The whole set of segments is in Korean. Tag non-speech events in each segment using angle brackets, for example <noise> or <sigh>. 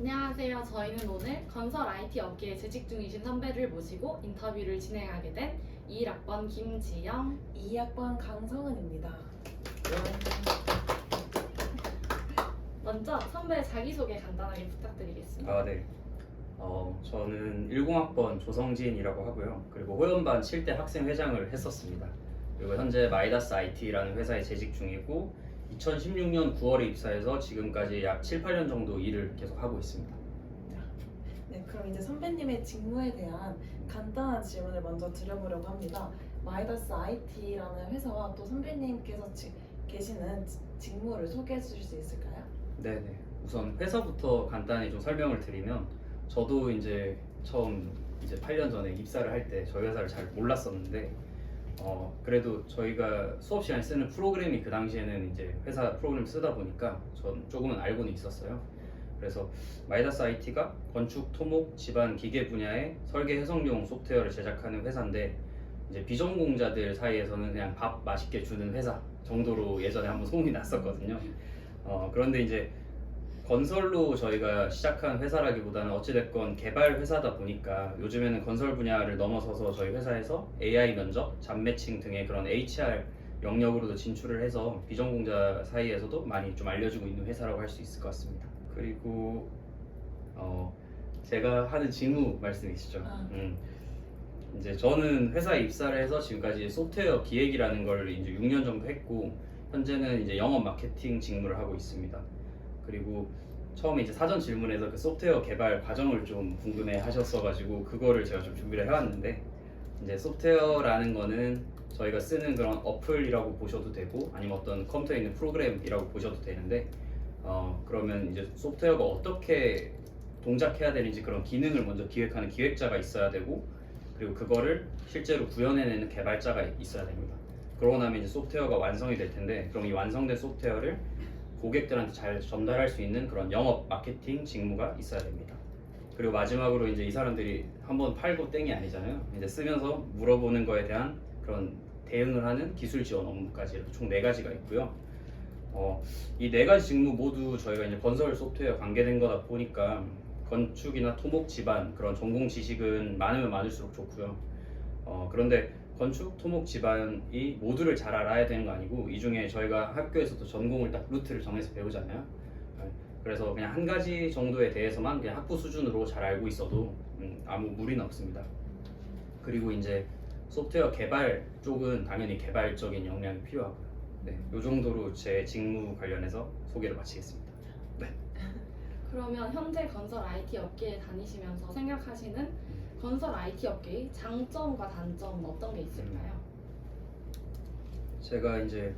안녕하세요. 저희는 오늘 건설 IT 업계에 재직 중이신 선배를 모시고 인터뷰를 진행하게 된 21학번 김지영. 2학번 강성은입니다. 먼저 선배 자기소개 간단하게 부탁드리겠습니다. 아, 네. 어, 저는 10학번 조성진이라고 하고요. 그리고 호연반 7대 학생회장을 했었습니다. 그리고 현재 마이다스 IT라는 회사에 재직 중이고 2016년 9월에 입사해서 지금까지 약 7, 8년 정도 일을 계속 하고 있습니다. 네, 그럼 이제 선배님의 직무에 대한 간단한 질문을 먼저 드려보려고 합니다. 마이다스 IT라는 회사와 또 선배님께서 지, 계시는 지- 직무를 소개해 주실 수 있을까요? 네 네. 우선 회사부터 간단히 좀 설명을 드리면 저도 이제 처음 이제 8년 전에 입사를 할 때 저희 회사를 잘 몰랐었는데 어 그래도 저희가 수업 시간에 쓰는 프로그램이 그 당시에는 이제 회사 프로그램 쓰다 보니까 전 조금은 알고는 있었어요. 그래서 마이다스 IT가 건축, 토목, 집안, 기계 분야의 설계 해석용 소프트웨어를 제작하는 회사인데 이제 비전공자들 사이에서는 그냥 밥 맛있게 주는 회사 정도로 예전에 한번 소문이 났었거든요. 어, 그런데 이제 건설로 저희가 시작한 회사라기보다는 어찌됐건 개발 회사다 보니까 요즘에는 건설 분야를 넘어서서 저희 회사에서 AI 면접, 잡 매칭 등의 그런 HR 영역으로도 진출을 해서 비전공자 사이에서도 많이 좀 알려지고 있는 회사라고 할 수 있을 것 같습니다. 그리고 어, 제가 하는 직무 말씀이시죠. 아. 음. 이제 저는 회사에 입사를 해서 지금까지 소프트웨어 기획이라는 걸 이제 6년 정도 했고 현재는 이제 영업 마케팅 직무를 하고 있습니다. 그리고 처음에 이제 사전 질문에서 그 소프트웨어 개발 과정을 좀 궁금해 하셨어가지고 그거를 제가 좀 준비를 해왔는데 이제 소프트웨어라는 거는 저희가 쓰는 그런 어플이라고 보셔도 되고 아니면 어떤 컴퓨터에 있는 프로그램이라고 보셔도 되는데 어 그러면 이제 소프트웨어가 어떻게 동작해야 되는지 그런 기능을 먼저 기획하는 기획자가 있어야 되고 그리고 그거를 실제로 구현해내는 개발자가 있어야 됩니다. 그러고 나면 이제 소프트웨어가 완성이 될 텐데 그럼 이 완성된 소프트웨어를 고객들한테 잘 전달할 수 있는 그런 영업 마케팅 직무가 있어야 됩니다. 그리고 마지막으로 이제 이 사람들이 한번 팔고 땡이 아니잖아요. 이제 쓰면서 물어보는 거에 대한 그런 대응을 하는 기술 지원 업무까지 이렇게 총 네 가지가 있고요. 어, 이 네 가지 직무 모두 저희가 이제 건설 소프트웨어 관계된 거다 보니까 건축이나 토목 집안 그런 전공 지식은 많으면 많을수록 좋고요. 어, 그런데 건축, 토목 집안이 모두를 잘 알아야 되는 거 아니고 이 중에 저희가 학교에서도 전공을 딱 루트를 정해서 배우잖아요. 네, 그래서 그냥 한 가지 정도에 대해서만 그냥 학부 수준으로 잘 알고 있어도 음, 아무 무리는 없습니다. 그리고 이제 소프트웨어 개발 쪽은 당연히 개발적인 역량이 필요하고요. 네, 이 정도로 제 직무 관련해서 소개를 마치겠습니다. <laughs> 그러면 현재 건설 IT 업계에 다니시면서 생각하시는 건설 IT 업계의 장점과 단점은 어떤 게 있을까요? 제가 이제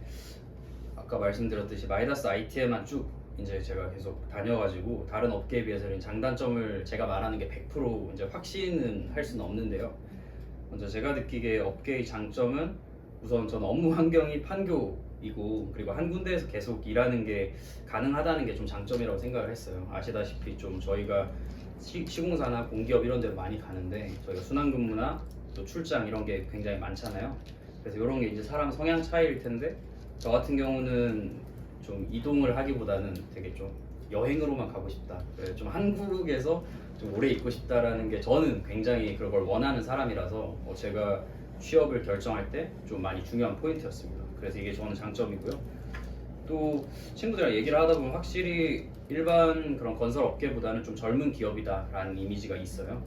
아까 말씀드렸듯이 마이다스 IT에만 쭉 이제 제가 계속 다녀가지고 다른 업계에 비해서는 장단점을 제가 말하는 게 100% 이제 확신은 할 수는 없는데요. 먼저 제가 느끼기에 업계의 장점은 우선 저는 업무 환경이 판교이고 그리고 한 군데에서 계속 일하는 게 가능하다는 게 좀 장점이라고 생각을 했어요. 아시다시피 좀 저희가 시, 시공사나 공기업 이런 데로 많이 가는데 저희가 순환근무나 또 출장 이런 게 굉장히 많잖아요. 그래서 이런 게 이제 사람 성향 차이일 텐데 저 같은 경우는 좀 이동을 하기보다는 되게 좀 여행으로만 가고 싶다. 좀 한국에서 좀 오래 있고 싶다라는 게 저는 굉장히 그걸 원하는 사람이라서 어, 제가 취업을 결정할 때 좀 많이 중요한 포인트였습니다. 그래서 이게 저는 장점이고요. 또 친구들이랑 얘기를 하다 보면 확실히 일반 그런 건설 업계보다는 좀 젊은 기업이다라는 이미지가 있어요.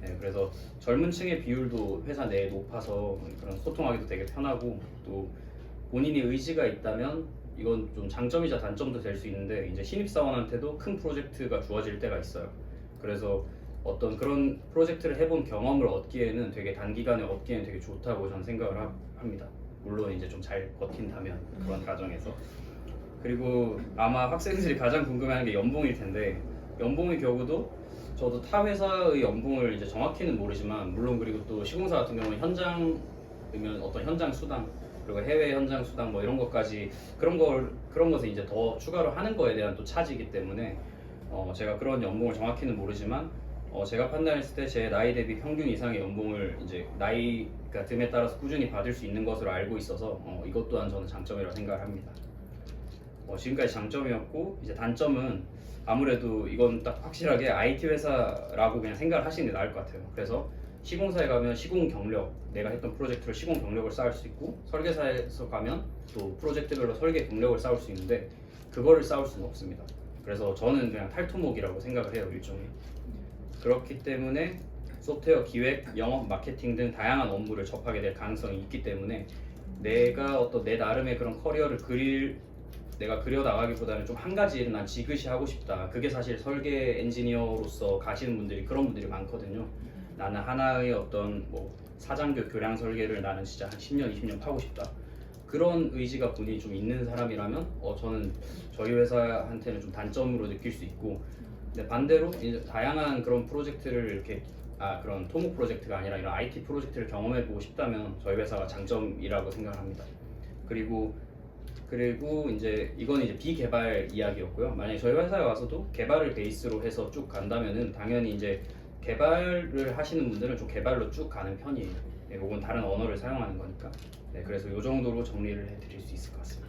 네, 그래서 젊은 층의 비율도 회사 내에 높아서 그런 소통하기도 되게 편하고 또 본인이 의지가 있다면 이건 좀 장점이자 단점도 될 수 있는데 이제 신입 사원한테도 큰 프로젝트가 주어질 때가 있어요. 그래서 어떤 그런 프로젝트를 해본 경험을 얻기에는 되게 단기간에 얻기에는 되게 좋다고 저는 생각을 하- 합니다. 물론 이제 좀 잘 버틴다면 그런 과정에서 그리고 아마 학생들이 가장 궁금해하는 게 연봉일 텐데 연봉의 경우도 저도 타 회사의 연봉을 이제 정확히는 모르지만 물론 그리고 또 시공사 같은 경우는 현장이면 어떤 현장 수당 그리고 해외 현장 수당 뭐 이런 것까지 그런 걸 그런 것을 이제 더 추가로 하는 거에 대한 또 차지이기 때문에 어 제가 그런 연봉을 정확히는 모르지만 어 제가 판단했을 때 제 나이 대비 평균 이상의 연봉을 이제 나이가 듦에 따라서 꾸준히 받을 수 있는 것으로 알고 있어서 어 이것 또한 저는 장점이라고 생각을 합니다. 어, 지금까지 장점이었고 이제 단점은 아무래도 이건 딱 확실하게 IT 회사라고 그냥 생각을 하시는 게 나을 것 같아요. 그래서 시공사에 가면 시공 경력, 내가 했던 프로젝트로 시공 경력을 쌓을 수 있고 설계사에서 가면 또 프로젝트별로 설계 경력을 쌓을 수 있는데 그거를 쌓을 수는 없습니다. 그래서 저는 그냥 탈토목이라고 생각을 해요 일종의. 그렇기 때문에 소프트웨어 기획, 영업, 마케팅 등 다양한 업무를 접하게 될 가능성이 있기 때문에 내가 어떤 내 나름의 그런 커리어를 그릴 내가 그려 나가기보다는 좀 한 가지 일은 난 지그시 하고 싶다. 그게 사실 설계 엔지니어로서 가시는 분들이 그런 분들이 많거든요. 나는 하나의 어떤 뭐 사장교 교량 설계를 나는 진짜 한 10년, 20년 파고 싶다. 그런 의지가 분이 좀 있는 사람이라면 어 저는 저희 회사한테는 좀 단점으로 느낄 수 있고 근데 반대로 다양한 그런 프로젝트를 이렇게 아 그런 토목 프로젝트가 아니라 이런 IT 프로젝트를 경험해 보고 싶다면 저희 회사가 장점이라고 생각합니다. 그리고 그리고 이제 이건 이제 비개발 이야기였고요. 만약에 저희 회사에 와서도 개발을 베이스로 해서 쭉 간다면은 당연히 이제 개발을 하시는 분들은 좀 개발로 쭉 가는 편이에요. 네, 혹은 다른 언어를 사용하는 거니까. 네, 그래서 이 정도로 정리를 해드릴 수 있을 것 같습니다.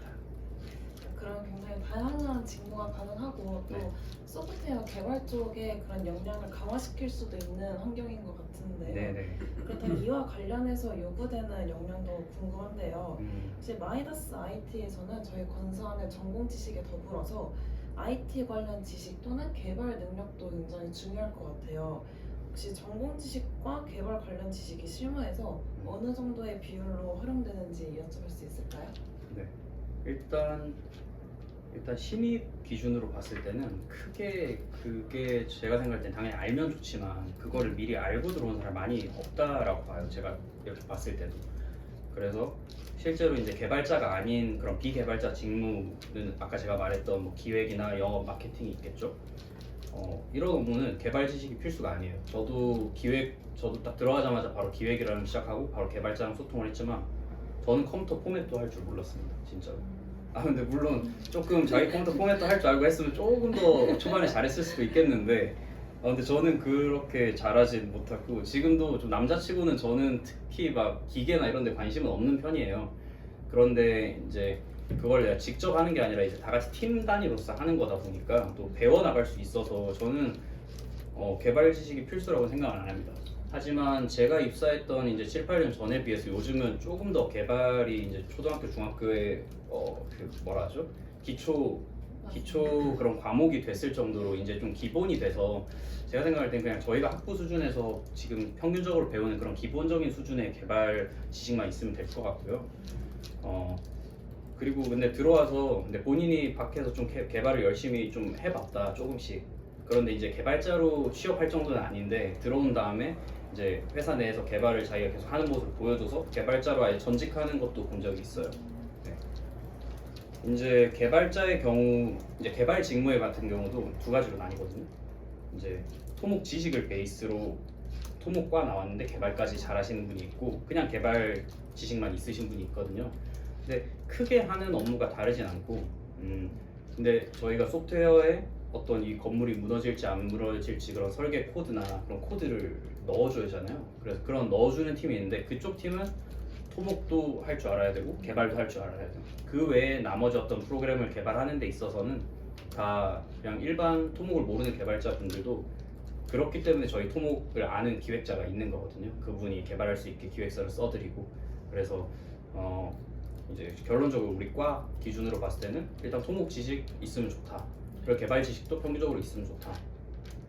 그런 굉장히 다양한 직무가 가능하고 또 네. 소프트웨어 개발 쪽에 그런 역량을 강화시킬 수도 있는 환경인 것 같은데 네, 네. 그렇다면 이와 관련해서 요구되는 역량도 궁금한데요. 음, 혹시 마이다스 IT에서는 저희 건설의 전공 지식에 더불어서 IT 관련 지식 또는 개발 능력도 굉장히 중요할 것 같아요. 혹시 전공 지식과 개발 관련 지식이 실무에서 어느 정도의 비율로 활용되는지 여쭤볼 수 있을까요? 일단 일단 신입 기준으로 봤을 때는 크게 그게 제가 생각할 땐 당연히 알면 좋지만 그거를 미리 알고 들어온 사람 많이 없다라고 봐요. 제가 이렇게 봤을 때도. 그래서 실제로 이제 개발자가 아닌 그런 비개발자 직무는 아까 제가 말했던 뭐 기획이나 영업, 마케팅이 있겠죠. 어, 이런 업무는 개발 지식이 필수가 아니에요. 저도 기획, 저도 딱 들어가자마자 바로 기획이라는 걸 시작하고 바로 개발자랑 소통을 했지만 저는 컴퓨터 포맷도 할 줄 몰랐습니다. 진짜로. 아 근데 물론 조금 자기 컴퓨터 포맷도 할 줄 알고 했으면 조금 더 초반에 잘했을 수도 있겠는데 아 근데 저는 그렇게 잘하진 못하고 지금도 좀 남자치고는 저는 특히 막 기계나 이런 데 관심은 없는 편이에요 그런데 이제 그걸 내가 직접 하는 게 아니라 이제 다 같이 팀 단위로서 하는 거다 보니까 또 배워 나갈 수 있어서 저는 어, 개발 지식이 필수라고 생각은 안 합니다. 하지만 제가 입사했던 이제 7, 8년 전에 비해서 요즘은 조금 더 개발이 이제 초등학교, 중학교에 어, 그 뭐라 하죠? 기초 기초 그런 과목이 됐을 정도로 이제 좀 기본이 돼서 제가 생각할 땐 그냥 저희가 학부 수준에서 지금 평균적으로 배우는 그런 기본적인 수준의 개발 지식만 있으면 될 것 같고요. 어 그리고 근데 들어와서 근데 본인이 밖에서 좀 개, 개발을 열심히 좀 해봤다 조금씩 그런데 이제 개발자로 취업할 정도는 아닌데 들어온 다음에 이제 회사 내에서 개발을 자기가 계속 하는 모습을 보여줘서 개발자로 아예 전직하는 것도 본 적이 있어요. 이제 개발자의 경우 이제 개발 직무에 같은 경우도 두 가지로 나뉘거든요. 이제 토목 지식을 베이스로 토목과 나왔는데 개발까지 잘하시는 분이 있고 그냥 개발 지식만 있으신 분이 있거든요. 근데 크게 하는 업무가 다르진 않고 음 근데 저희가 소프트웨어에 어떤 이 건물이 무너질지 안 무너질지 그런 설계 코드나 그런 코드를 넣어줘야 하잖아요. 그래서 그런 넣어주는 팀이 있는데 그쪽 팀은 토목도 할 줄 알아야 되고 개발도 할 줄 알아야 돼요. 그 외에 나머지 어떤 프로그램을 개발하는 데 있어서는 다 그냥 일반 토목을 모르는 개발자 분들도 그렇기 때문에 저희 토목을 아는 기획자가 있는 거거든요. 그분이 개발할 수 있게 기획서를 써드리고 그래서 어 이제 결론적으로 우리 과 기준으로 봤을 때는 일단 토목 지식 있으면 좋다. 그리고 개발 지식도 평균적으로 있으면 좋다.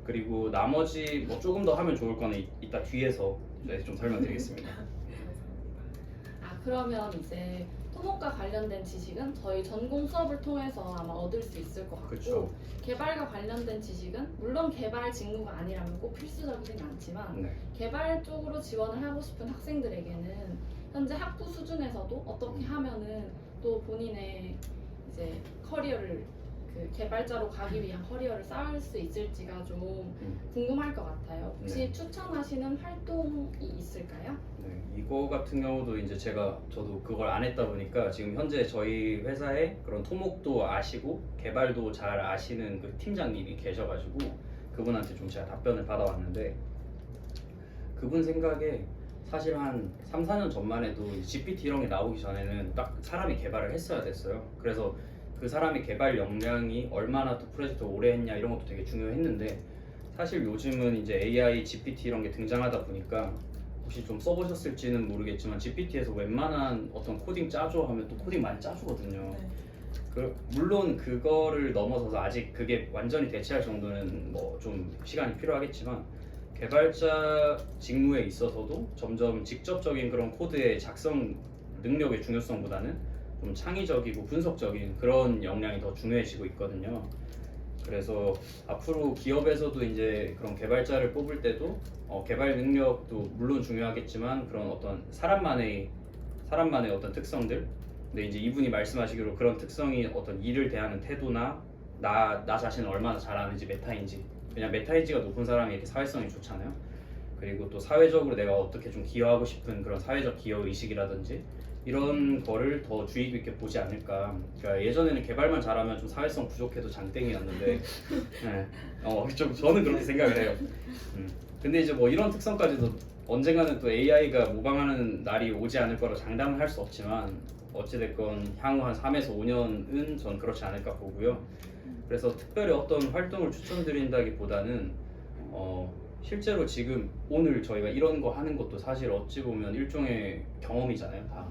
그리고 나머지 뭐 조금 더 하면 좋을 거는 이- 이따 뒤에서 네, 좀 설명드리겠습니다. <laughs> 아 그러면 이제 토목과 관련된 지식은 저희 전공 수업을 통해서 아마 얻을 수 있을 것 같고 그렇죠. 개발과 관련된 지식은 물론 개발 직무가 아니라면 꼭 필수적이진 않지만 네. 개발 쪽으로 지원을 하고 싶은 학생들에게는 현재 학부 수준에서도 어떻게 하면은 또 본인의 이제 커리어를 그 개발자로 가기 위한 커리어를 쌓을 수 있을지가 좀 음. 궁금할 것 같아요. 혹시 네. 추천하시는 활동이 있을까요? 네, 이거 같은 경우도 이제 제가 저도 그걸 안 했다 보니까 지금 현재 저희 회사에 그런 토목도 아시고 개발도 잘 아시는 그 팀장님이 계셔가지고 그분한테 좀 제가 답변을 받아왔는데 그분 생각에 사실 한 3, 4년 전만 해도 GPT 이런 게 나오기 전에는 딱 사람이 개발을 했어야 됐어요. 그래서 그 사람의 개발 역량이 얼마나 또 프로젝트 오래 했냐 이런 것도 되게 중요했는데 사실 요즘은 이제 AI, GPT 이런 게 등장하다 보니까 혹시 좀 써보셨을지는 모르겠지만 GPT에서 웬만한 어떤 코딩 짜줘 하면 또 코딩 많이 짜주거든요. 네. 그, 물론 그거를 넘어서서 아직 그게 완전히 대체할 정도는 뭐 좀 시간이 필요하겠지만 개발자 직무에 있어서도 점점 직접적인 그런 코드의 작성 능력의 중요성보다는 좀 창의적이고 분석적인 그런 역량이 더 중요해지고 있거든요. 그래서 앞으로 기업에서도 이제 그런 개발자를 뽑을 때도 어, 개발 능력도 물론 중요하겠지만 그런 어떤 사람만의 사람만의 어떤 특성들? 근데 이제 이분이 말씀하시기로 그런 특성이 어떤 일을 대하는 태도나 나, 나 자신을 얼마나 잘 아는지 메타인지. 그냥 메타인지가 높은 사람이 이렇게 사회성이 좋잖아요. 그리고 또 사회적으로 내가 어떻게 좀 기여하고 싶은 그런 사회적 기여 의식이라든지 이런 거를 더 주의 깊게 보지 않을까 그러니까 예전에는 개발만 잘하면 좀 사회성 부족해도 장땡이었는데 <laughs> 네. 어, 좀 저는 그렇게 생각을 해요 음. 근데 이제 뭐 이런 특성까지도 언젠가는 또 AI가 모방하는 날이 오지 않을 거라 장담을 할 수 없지만 어찌됐건 향후 한 3에서 5년은 전 그렇지 않을까 보고요. 그래서 특별히 어떤 활동을 추천드린다기보다는 어, 실제로 지금 오늘 저희가 이런 거 하는 것도 사실 어찌 보면 일종의 경험이잖아요. 다.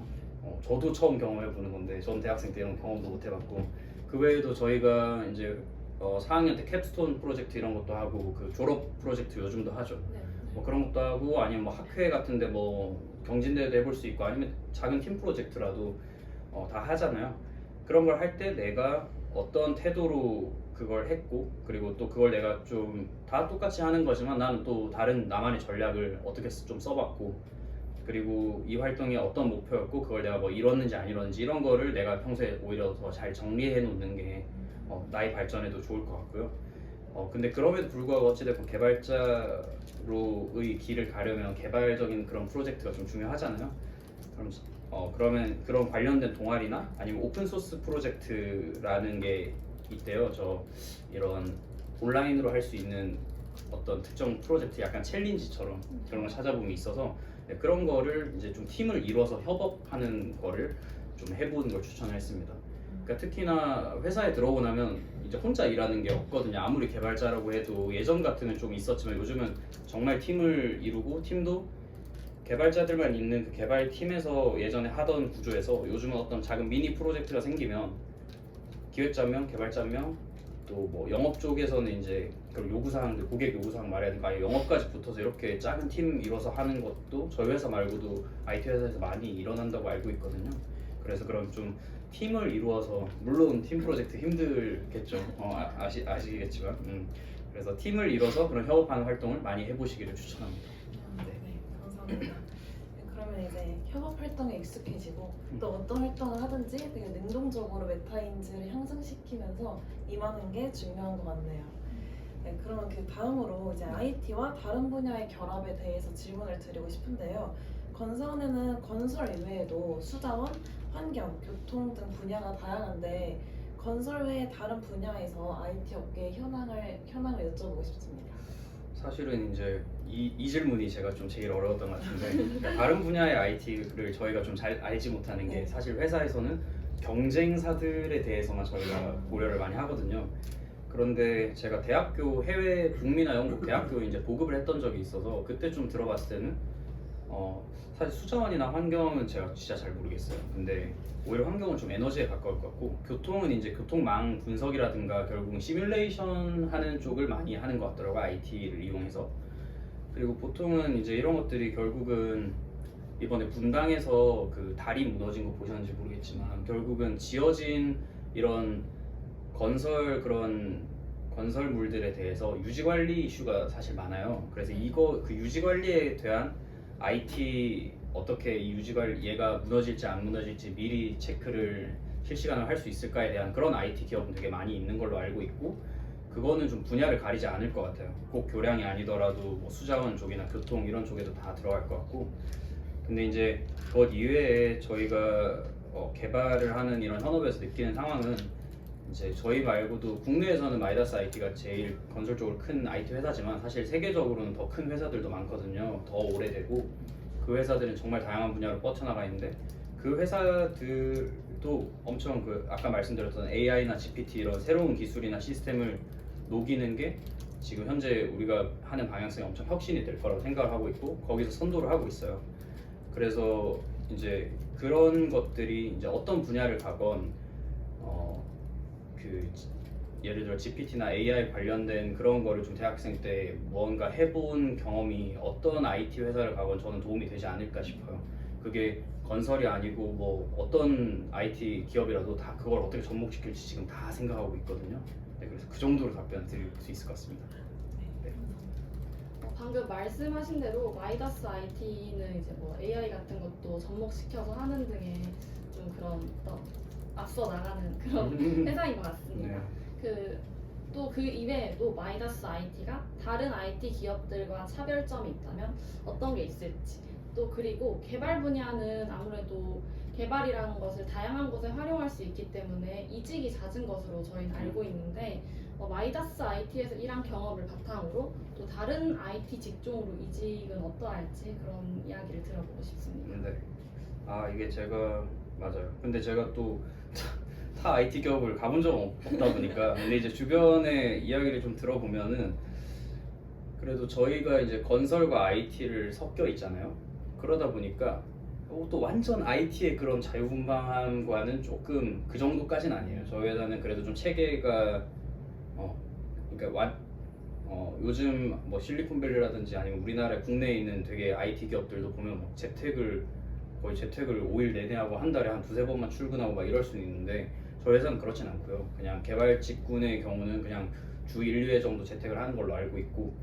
어, 저도 처음 경험해 보는 건데 전 대학생 때 이런 경험도 못 해봤고 그 외에도 저희가 이제 어, 4학년 때 캡스톤 프로젝트 이런 것도 하고 그 졸업 프로젝트 요즘도 하죠. 네. 뭐 그런 것도 하고 아니면 뭐 학회 같은데 뭐 경진대회도 해볼 수 있고 아니면 작은 팀 프로젝트라도 어, 다 하잖아요. 그런 걸 할 때 내가 어떤 태도로 그걸 했고 그리고 또 그걸 내가 좀 다 똑같이 하는 거지만 나는 또 다른 나만의 전략을 어떻게 쓰- 좀 써봤고 그리고 이 활동이 어떤 목표였고 그걸 내가 뭐 이뤘는지 안 이뤘는지 이런 거를 내가 평소에 오히려 더 잘 정리해 놓는 게 어, 나의 발전에도 좋을 것 같고요. 어, 근데 그럼에도 불구하고 어찌됐건 개발자로의 길을 가려면 개발적인 그런 프로젝트가 좀 중요하잖아요. 그럼 어, 그러면 그런 관련된 동아리나 아니면 오픈 소스 프로젝트라는 게 있대요. 저 이런 온라인으로 할 수 있는 어떤 특정 프로젝트 약간 챌린지처럼 그런 걸 찾아보면 있어서 네, 그런 거를 이제 좀 팀을 이뤄서 협업하는 거를 좀 해보는 걸 추천했습니다. 그러니까 특히나 회사에 들어오고 나면 이제 혼자 일하는 게 없거든요. 아무리 개발자라고 해도 예전 같으면 좀 있었지만 요즘은 정말 팀을 이루고 팀도 개발자들만 있는 그 개발 팀에서 예전에 하던 구조에서 요즘은 어떤 작은 미니 프로젝트가 생기면 기획자 명, 개발자 명, 또 뭐 영업 쪽에서는 이제 그런 요구 사항들, 고객 요구 사항 말해야 되니까 영업까지 붙어서 이렇게 작은 팀 이뤄서 하는 것도 저희 회사 말고도 IT 회사에서 많이 일어난다고 알고 있거든요. 그래서 그럼 좀 팀을 이루어서 물론 팀 프로젝트 힘들겠죠. 어, 아, 아시 아시겠지만, 음. 그래서 팀을 이뤄서 그런 협업하는 활동을 많이 해보시기를 추천합니다. 네, 네, 감사합니다. 네, 협업 활동에 익숙해지고 또 어떤 활동을 하든지 되게 능동적으로 메타 인지를 향상시키면서 임하는 게 중요한 것 같네요. 네, 그러면 그 다음으로 이제 IT와 다른 분야의 결합에 대해서 질문을 드리고 싶은데요. 건설에는 건설 이외에도 수자원, 환경, 교통 등 분야가 다양한데 건설 외의 다른 분야에서 IT 업계의 현황을 현황을 여쭤보고 싶습니다. 사실은 이제 이, 이 질문이 제가 좀 제일 어려웠던 것 같은데 그러니까 다른 분야의 IT를 저희가 좀 잘 알지 못하는 게 네. 사실 회사에서는 경쟁사들에 대해서만 저희가 고려를 많이 하거든요. 그런데 제가 대학교 해외 북미나 영국 대학교 이제 보급을 했던 적이 있어서 그때 좀 들어봤을 때는 어 사실 수자원이나 환경은 제가 진짜 잘 모르겠어요. 근데 오히려 환경은 좀 에너지에 가까울 것 같고 교통은 이제 교통망 분석이라든가 결국은 시뮬레이션 하는 쪽을 많이 하는 것 같더라고요. IT를 이용해서. 그리고 보통은 이제 이런 것들이 결국은 이번에 분당에서 그 다리 무너진 거 보셨는지 모르겠지만 결국은 지어진 이런 건설 그런 건설물들에 대해서 유지 관리 이슈가 사실 많아요. 그래서 이거 그 유지 관리에 대한 IT 어떻게 이 유지 관리 얘가 무너질지 안 무너질지 미리 체크를 실시간으로 할 수 있을까에 대한 그런 IT 기업은 되게 많이 있는 걸로 알고 있고 그거는 좀 분야를 가리지 않을 것 같아요. 꼭 교량이 아니더라도 뭐 수자원 쪽이나 교통 이런 쪽에도 다 들어갈 것 같고 근데 이제 그것 이외에 저희가 어, 개발을 하는 이런 현업에서 느끼는 상황은 이제 저희 말고도 국내에서는 마이다스 IT가 제일 건설 쪽으로 큰 IT 회사지만 사실 세계적으로는 더 큰 회사들도 많거든요. 더 오래되고 그 회사들은 정말 다양한 분야로 뻗쳐나가 있는데 그 회사들도 또 엄청 그 아까 말씀드렸던 AI나 GPT 이런 새로운 기술이나 시스템을 녹이는 게 지금 현재 우리가 하는 방향성이 엄청 혁신이 될 거라고 생각을 하고 있고 거기서 선도를 하고 있어요. 그래서 이제 그런 것들이 이제 어떤 분야를 가건 어 그 예를 들어 GPT나 AI 관련된 그런 거를 좀 대학생 때 뭔가 해본 경험이 어떤 IT 회사를 가건 저는 도움이 되지 않을까 싶어요. 그게 건설이 아니고 뭐 어떤 IT 기업이라도 다 그걸 어떻게 접목시킬지 지금 다 생각하고 있거든요. 네, 그래서 그 정도로 답변 드릴 수 있을 것 같습니다. 어, 방금 말씀하신 대로 마이다스 IT는 이제 뭐 AI 같은 것도 접목시켜서 하는 등의 좀 그런 앞서 나가는 그런 <laughs> 회사인 것 같습니다. 네. 그또 그 이외에도 마이다스 IT가 다른 IT 기업들과 차별점이 있다면 어떤 게 있을지 또 그리고 개발 분야는 아무래도 개발이라는 것을 다양한 곳에 활용할 수 있기 때문에 이직이 잦은 것으로 저희는 알고 있는데 어, 마이다스 IT에서 일한 경험을 바탕으로 또 다른 IT 직종으로 이직은 어떠할지 그런 이야기를 들어보고 싶습니다. 네. 아 이게 제가 맞아요. 근데 제가 또 타 IT 기업을 가본 적은 없다 보니까 <laughs> 근데 이제 주변의 이야기를 좀 들어보면은 그래도 저희가 이제 건설과 IT를 섞여 있잖아요. 그러다 보니까 어, 또 완전 IT의 그런 자유분방함과는 조금 그 정도까지는 아니에요. 저희 회사는 그래도 좀 체계가 어 그러니까 완 어, 요즘 뭐 실리콘밸리라든지 아니면 우리나라 국내에 있는 되게 IT 기업들도 보면 막 재택을 거의 재택을 5일 내내 하고 한 달에 한 두세 번만 출근하고 막 이럴 수는 있는데 저희 회사는 그렇진 않고요. 그냥 개발 직군의 경우는 그냥 주 1, 2회 정도 재택을 하는 걸로 알고 있고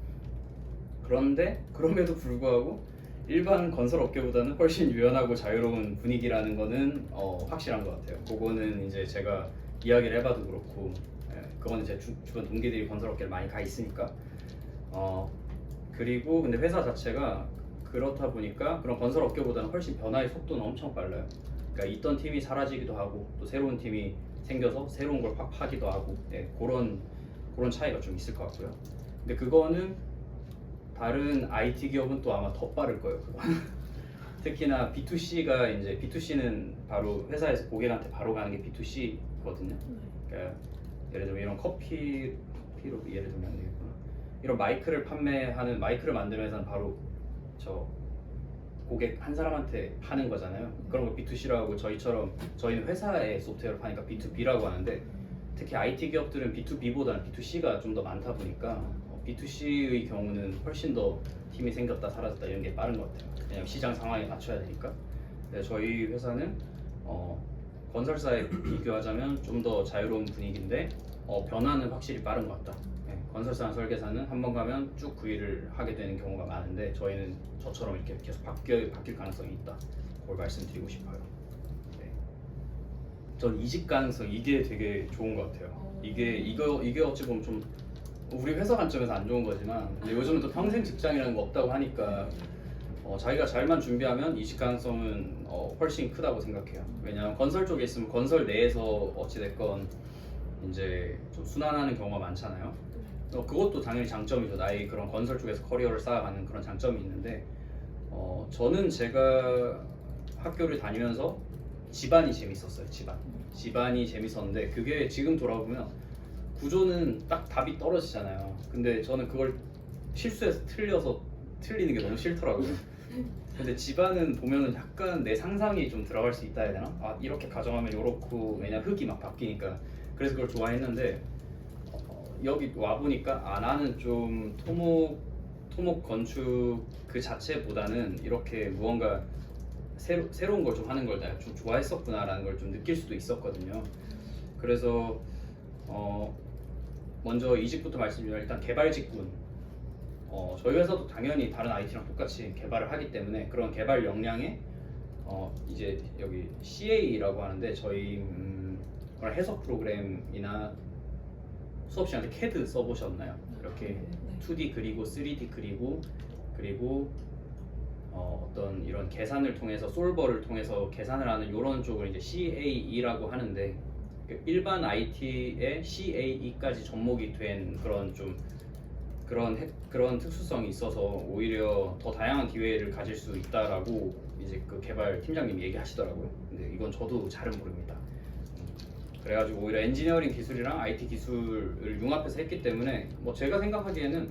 그런데 그럼에도 불구하고 일반 건설 업계보다는 훨씬 유연하고 자유로운 분위기라는 거는 어, 확실한 것 같아요. 그거는 이제 제가 이야기를 해봐도 그렇고 예, 그거는 제 주, 주변 동기들이 건설 업계를 많이 가 있으니까 어, 그리고 근데 회사 자체가 그렇다 보니까 그런 건설 업계보다는 훨씬 변화의 속도는 엄청 빨라요. 그러니까 있던 팀이 사라지기도 하고 또 새로운 팀이 생겨서 새로운 걸 확 파기도 하고 예, 그런 그런 차이가 좀 있을 것 같고요. 근데 그거는 다른 IT 기업은 또 아마 더 빠를 거예요. <laughs> 특히나 B2C가 이제 B2C는 바로 회사에서 고객한테 바로 가는 게 B2C거든요. 그러니까 예를 들면 이런 커피 커피로 예를 들면 안 되겠구나. 이런 마이크를 판매하는 마이크를 만드는 회사는 바로 저 고객 한 사람한테 파는 거잖아요. 그런 거 B2C라고 하고 저희처럼 저희는 회사에 소프트웨어를 파니까 B2B라고 하는데 특히 IT 기업들은 B2B보다는 B2C가 좀 더 많다 보니까 어, B2C의 경우는 훨씬 더 팀이 생겼다 사라졌다 이런 게 빠른 것 같아요. 왜냐면 시장 상황에 맞춰야 되니까. 근데 저희 회사는 어, 건설사에 비교하자면 좀 더 자유로운 분위기인데 어, 변화는 확실히 빠른 것 같다. 네, 건설사나 설계사는 한 번 가면 쭉 그 일을 하게 되는 경우가 많은데 저희는 저처럼 이렇게 계속 바뀌어, 바뀔 가능성이 있다. 그걸 말씀드리고 싶어요. 네. 전 이직 가능성 이게 되게 좋은 것 같아요. 이게 이거 이게 어찌 보면 좀 우리 회사 관점에서 안 좋은 거지만 근데 요즘은 또 평생 직장이라는 거 없다고 하니까 어, 자기가 잘만 준비하면 이직 가능성은 어, 훨씬 크다고 생각해요. 왜냐하면 건설 쪽에 있으면 건설 내에서 어찌 됐건 이제 좀 순환하는 경우가 많잖아요. 어, 그것도 당연히 장점이죠. 나의 그런 건설 쪽에서 커리어를 쌓아가는 그런 장점이 있는데 어, 저는 제가 학교를 다니면서 집안이 재밌었어요. 집안. 집안이 재밌었는데 그게 지금 돌아보면 구조는 딱 답이 떨어지잖아요. 근데 저는 그걸 실수해서 틀려서 틀리는 게 너무 싫더라고요. 근데 집안은 보면은 약간 내 상상이 좀 들어갈 수 있다 해야 되나? 아 이렇게 가정하면 요렇고 왜냐 흙이 막 바뀌니까 그래서 그걸 좋아했는데 어, 여기 와 보니까 아 나는 좀 토목 토목 건축 그 자체보다는 이렇게 무언가 새로, 새로운 걸 좀 하는 걸 내가 좀 좋아했었구나라는 걸 좀 느낄 수도 있었거든요. 그래서 어 먼저 이직부터 말씀드리면 일단 개발 직군 어, 저희 회사도 당연히 다른 IT랑 똑같이 개발을 하기 때문에 그런 개발 역량에 어, 이제 여기 CA라고 하는데 저희 음, 해석 프로그램이나 수업 시간에 CAD 써보셨나요? 이렇게 네. 2D 그리고 3D 그리고 그리고 어, 어떤 이런 계산을 통해서 솔버를 통해서 계산을 하는 이런 쪽을 이제 CAE라고 하는데 그 일반 IT에 CAE까지 접목이 된 그런 좀 그런 핵- 그런 특수성이 있어서 오히려 더 다양한 기회를 가질 수 있다라고 이제 그 개발 팀장님이 얘기하시더라고요. 근데 이건 저도 잘은 모릅니다. 그래가지고 오히려 엔지니어링 기술이랑 IT 기술을 융합해서 했기 때문에 뭐 제가 생각하기에는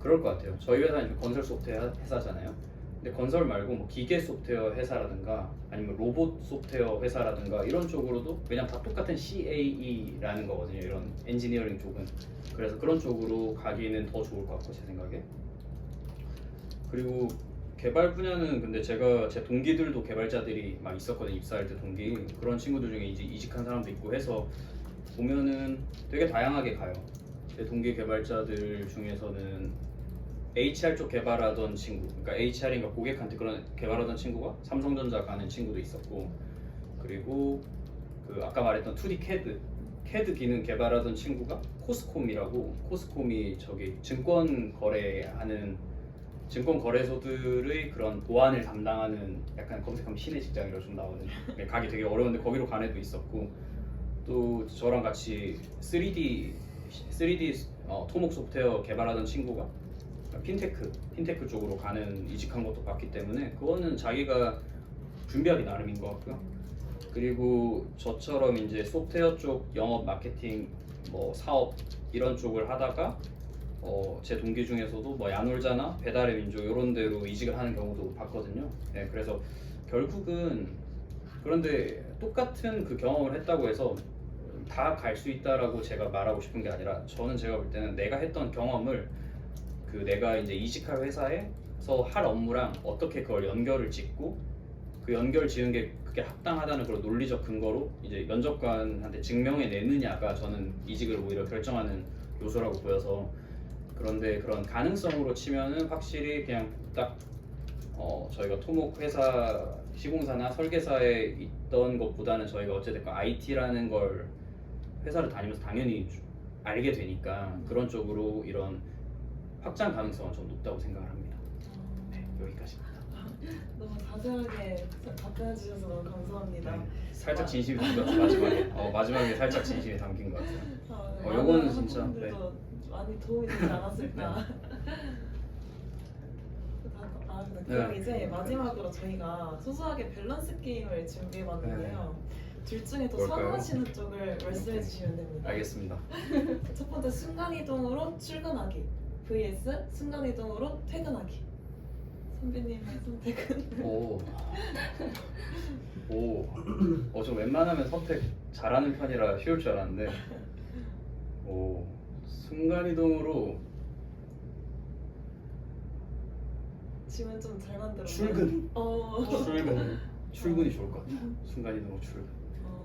그럴 것 같아요. 저희 회사는 좀 건설 소프트웨어 회사잖아요. 근데 건설 말고 뭐 기계 소프트웨어 회사라든가 아니면 로봇 소프트웨어 회사라든가 이런 쪽으로도 왜냐면 다 똑같은 CAE라는 거거든요. 이런 엔지니어링 쪽은 그래서 그런 쪽으로 가기는 더 좋을 것 같고 제 생각에 그리고 개발 분야는 근데 제가 제 동기들도 개발자들이 막 있었거든요. 입사할 때 동기 그런 친구들 중에 이제 이직한 사람도 있고 해서 보면은 되게 다양하게 가요. 제 동기 개발자들 중에서는 HR 쪽 개발하던 친구, 그러니까 HR인가 고객한테 그런 개발하던 친구가 삼성전자 가는 친구도 있었고, 그리고 그 아까 말했던 2D CAD, CAD 기능 개발하던 친구가 코스콤이라고 코스콤이 저기 증권 거래하는 증권 거래소들의 그런 보안을 담당하는 약간 검색하면 신의 직장이라고 좀 나오는 가기 되게 어려운데 거기로 간 애도 있었고 또 저랑 같이 3D 3D 어, 토목 소프트웨어 개발하던 친구가 핀테크 핀테크 쪽으로 가는 이직한 것도 봤기 때문에 그거는 자기가 준비하기 나름인 것 같고요. 그리고 저처럼 이제 소프트웨어 쪽 영업 마케팅 뭐 사업 이런 쪽을 하다가 어, 제 동기 중에서도 뭐 야놀자나 배달의 민족 이런 데로 이직을 하는 경우도 봤거든요. 네, 그래서 결국은 그런데 똑같은 그 경험을 했다고 해서 다 갈 수 있다라고 제가 말하고 싶은 게 아니라 저는 제가 볼 때는 내가 했던 경험을 그 내가 이제 이직할 회사에서 할 업무랑 어떻게 그걸 연결을 짓고 그 연결 지은 게 그게 합당하다는 그런 논리적 근거로 이제 면접관한테 증명해 내느냐가 저는 이직을 오히려 결정하는 요소라고 보여서 그런데 그런 가능성으로 치면은 확실히 그냥 딱 어, 저희가 토목 회사 시공사나 설계사에 있던 것보다는 저희가 어쨌든 IT라는 걸 회사를 다니면서 당연히 주- 알게 되니까 그런 쪽으로 이런 확장 가능성은 좀 높다고 생각을 합니다. 네, 여기까지입니다. 너무 자세하게 답변해 주셔서 너무 감사합니다. 네, 살짝 진심이 같아요. 마지막에 어, 마지막에 살짝 진심이 담긴 것 같아요. 아, 네. 어, 요거는 진짜, 학부모님들도 많이 도움이 되지 않았을까. <laughs> 아, 네. 그럼 네. 이제 마지막으로 저희가 소소하게 밸런스 게임을 준비해봤는데요. 둘 중에 더 뭘까요? 선호하시는 쪽을 말씀해. 주시면 됩니다. 알겠습니다. <laughs> 첫 번째 순간이동으로 출근하기 vs 순간이동으로 퇴근하기. 선배님의 선택은? 오. 오. 어, 좀 웬만하면 선택 잘하는 편이라 쉬울 줄 알았는데. 오. 순간이동으로 질문 좀잘 만들었나요? 출근. 어. 출근. <laughs> 출근이 좋을 것 같아요. 순간이동으로 출근. 어.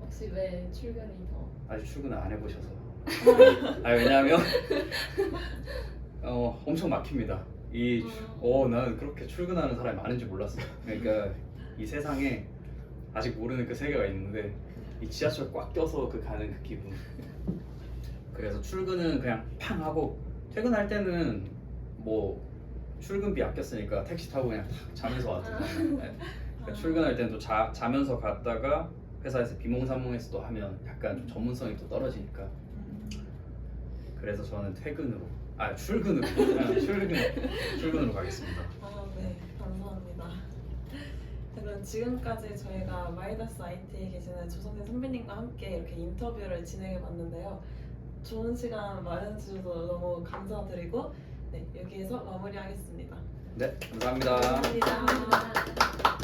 혹시 왜 출근이 더 아직 출근을 안 해보셔서. 아 왜냐하면 <laughs> 어 엄청 막힙니다. 이 어 나는 그렇게 출근하는 사람이 많은지 몰랐어. 그러니까 이 세상에 아직 모르는 그 세계가 있는데 이 지하철 꽉 껴서 그 가는 그 기분. 그래서 출근은 그냥 팡 하고 퇴근할 때는 뭐 출근비 아꼈으니까 택시 타고 그냥 탁 자면서 왔잖아요. 네. 그러니까 출근할 때는 또 자, 자면서 갔다가 회사에서 비몽사몽해서 또 하면 약간 좀 전문성이 또 떨어지니까 음. 그래서 저는 퇴근으로 아 출근으로 그냥 출근 출근으로 가겠습니다. 아, 네, 감사합니다. 네, 그럼 지금까지 저희가 마이다스 IT에 계시는 조성진 선배님과 함께 이렇게 인터뷰를 진행해 봤는데요. 좋은 시간 마련해 주셔서 너무 감사드리고 네, 여기에서 마무리하겠습니다. 네 감사합니다. 감사합니다. 감사합니다.